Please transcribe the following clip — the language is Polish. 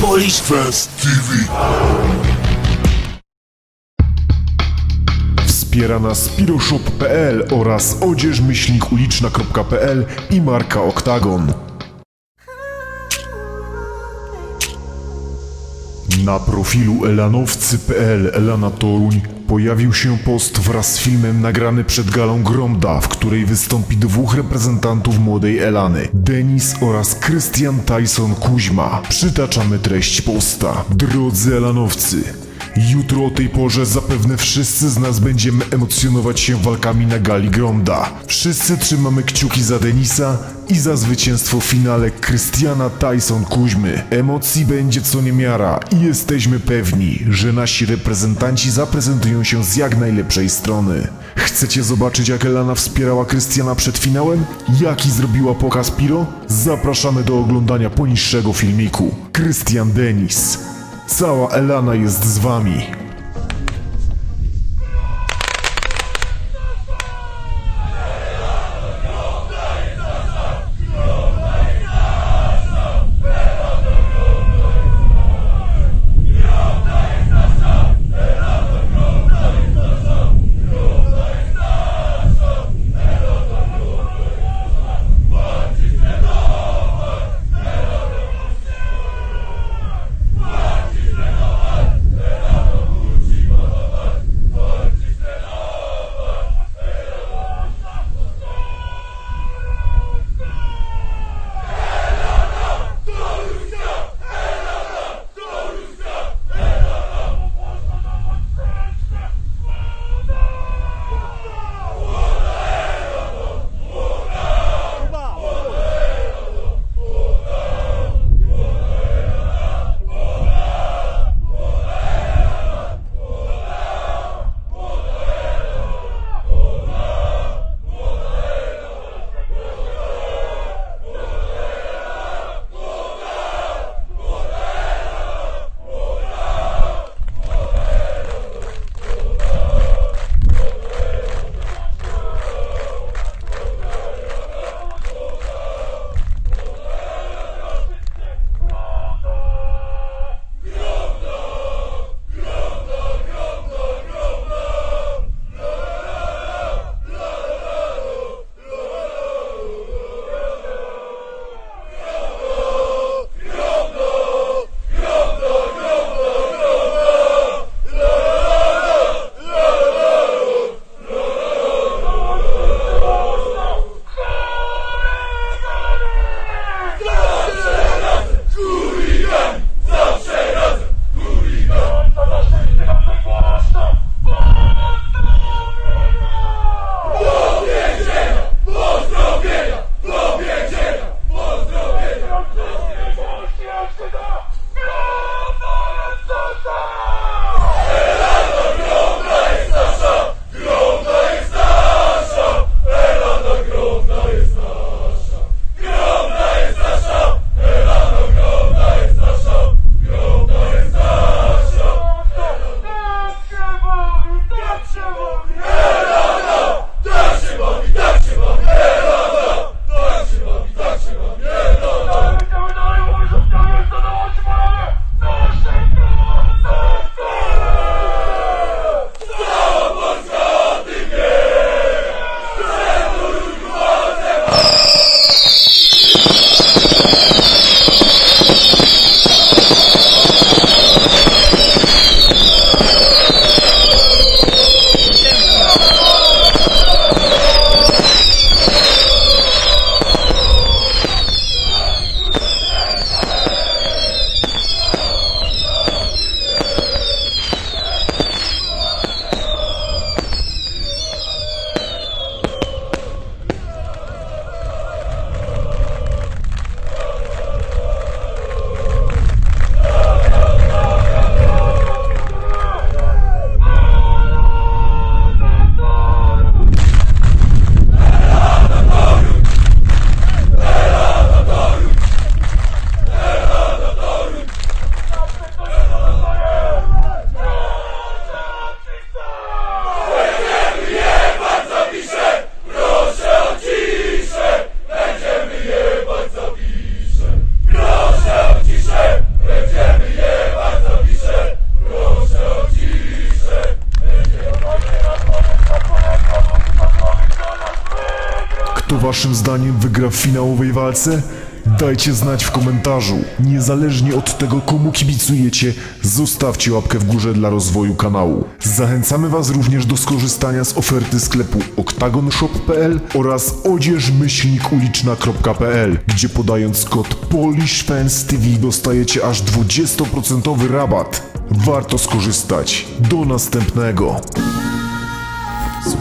Polish TV. Wspiera nas piroshop.pl oraz odzieżmyślnikuliczna.pl i marka Oktagon. Na profilu elanowcy.pl Elana Toruń pojawił się post wraz z filmem nagrany przed galą Gromda, w której wystąpi dwóch reprezentantów młodej Elany, Denis oraz Krystian Tyson Kuźma. Przytaczamy treść posta. Drodzy Elanowcy, Jutro o tej porze zapewne wszyscy z nas będziemy emocjonować się walkami na gali Gronda. Wszyscy trzymamy kciuki za Denisa i za zwycięstwo w finale Krystiana Tyson Kuźmy. Emocji będzie co niemiara i jesteśmy pewni, że nasi reprezentanci zaprezentują się z jak najlepszej strony. Chcecie zobaczyć jak Elana wspierała Krystiana przed finałem? Jaki zrobiła pokaz Piro? Zapraszamy do oglądania poniższego filmiku. Krystian Denis. Cała Elana jest z wami. Waszym zdaniem wygra w finałowej walce? Dajcie znać w komentarzu. Niezależnie od tego, komu kibicujecie, zostawcie łapkę w górze dla rozwoju kanału. Zachęcamy was również do skorzystania z oferty sklepu oktagonshop.pl oraz odzieżmyślnikuliczna.pl, gdzie podając kod PolishFansTV dostajecie aż 20% rabat. Warto skorzystać. Do następnego.